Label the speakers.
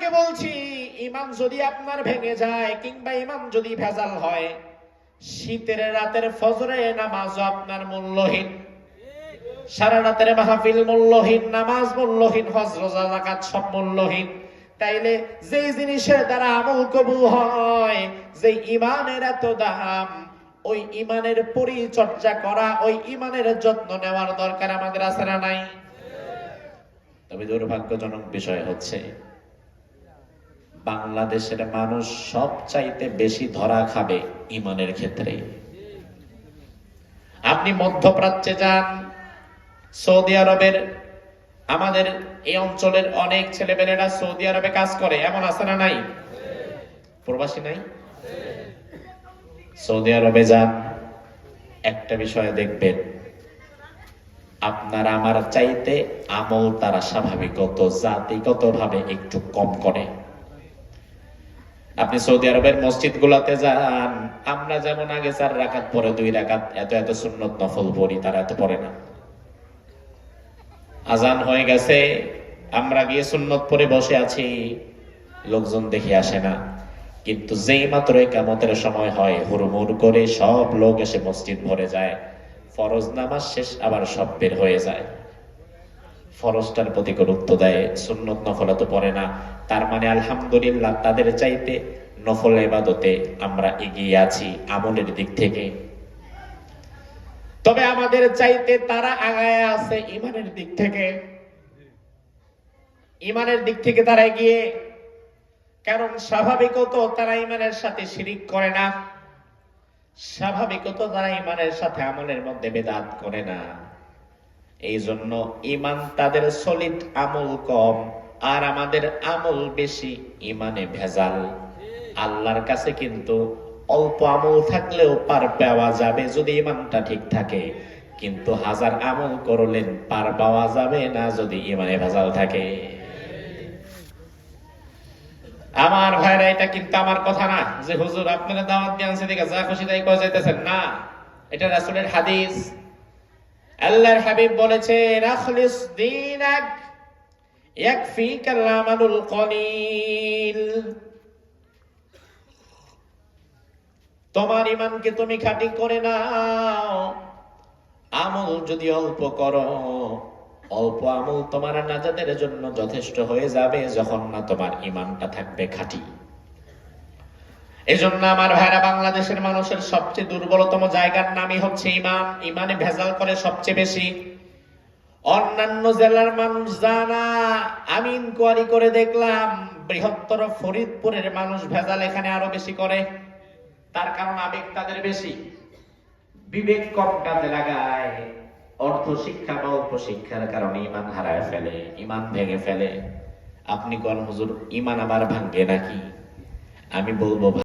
Speaker 1: আপনাকে বলছি ইমান যদি আপনার ভেঙে যায় কিংবা ইমান যদি ভেজাল হয়, শীতের রাতের ফজরে নামাজ আপনার মূল্যহীন। সারা রাতের মাহফিল মূল্যহীন, নামাজ মূল্যহীন, হজ জাকাত সব মূল্যহীন। তাইলে যেই জিনিসের দ্বারা আমল কবুল হয় যে ইমানের এত দাম, ওই ইমানের পরিচর্যা করা, ওই ইমানের যত্ন নেওয়ার দরকার আমাদের আছে না নাই? তবে দুর্ভাগ্যজনক বিষয় হচ্ছে বাংলাদেশের মানুষ সব চাইতে বেশি ধরা খাবে ইমানের ক্ষেত্রে। আপনি মধ্যপ্রাচ্যে যান, সৌদি আরবের, আমাদের এই অঞ্চলের অনেক ছেলেমেয়েরা সৌদি আরবে কাজ করে। এমন আছে না নাই? প্রবাসী নাই? সৌদি আরবে যান, একটা বিষয় দেখবেন। আপনার আমার চাইতে আমল তারা স্বাভাবিকত জাতিগত ভাবে একটু কম করে। আপনি সৌদি আরবের মসজিদ গুলাতে যান, আমরা যেমন আগে চার রাকাত পরে দুই রাকাত, এত এত সুন্নত নফল পড়ি, তারা এত পড়ে না। আজান হয়ে গেছে, আমরা গিয়ে সুন্নত পরে বসে আছি, লোকজন দেখে আসে না। কিন্তু যেই মাত্র কেমতের সময় হয়, হুড়মুড় করে সব লোক এসে মসজিদ ভরে যায়, ফরজ নামাজ শেষ আবার সব বের হয়ে যায়। ফরজটার প্রতি গুরুত্ব দেয়, সুন্নত নফল তো পড়ে না। তার মানে আলহামদুলিল্লাহ, তাদের চাইতে নফল এবাদতে আমরা এগিয়ে আছি আমলের দিক থেকে। তবে আমাদের চাইতে তারা আগায় আছে ইমানের দিক থেকে। ইমানের দিক থেকে তারা এগিয়ে। কারণ স্বাভাবিকত তারা ইমানের সাথে শিরিক করে না। স্বাভাবিকত তারা ইমানের সাথে আমলের মধ্যে বেদাত করে না। এই জন্য ইমান তাদের সলিড আমল কম, আর আমাদের আমল বেশি ইমানে ভেজাল। আল্লাহর কাছে কিন্তু অল্প আমল থাকলেও পার পাওয়া যাবে যদি ইমানটা ঠিক থাকে। কিন্তু হাজার আমল করলেন, পার পাওয়া যাবে না যদি ইমানে ভেজাল থাকে। আমার ভাইরা, এটা কিন্তু আমার কথা না যে হুজুর আপনারা দাওয়াত দিয়ে আনছে দেখে যা খুশি তাই কয়ে যাইতেছেন। না, এটা রাসূলের হাদিস। আল্লাহর হাবিব বলেছে রাখলিস দীনাক ইয়াকফিকাল আমালুল কলিল। তোমার ইমানকে তুমি খাঁটি করে নাও। আমল যদি অল্প করো, অল্প আমল তোমার নাজাদের জন্য যথেষ্ট হয়ে যাবে, যখন না তোমার ইমানটা থাকবে খাঁটি। এজন্য আমার ভাইরা বাংলাদেশের মানুষের সবচেয়ে দুর্বলতম জায়গার নামই হচ্ছে ইমান। ইমানে ভেজাল করে সবচেয়ে বেশি। অন্যান্য জেলার মানুষ জানা আমি ইনকোয়ারি করে দেখলাম, বৃহত্তর ফরিদপুরের মানুষ ভেজাল এখানে আরও বেশি করে। তার কারণ আবেগ তাদের বেশি। বিবেক কম কাজে লাগায়। অর্থ শিক্ষা বা অল্প শিক্ষার কারণে ইমান হারায় ফেলে, ইমান ভেঙে ফেলে। আপনি কোন হুজুর, ইমান আবার ভাঙ্গে নাকি? আমি বলব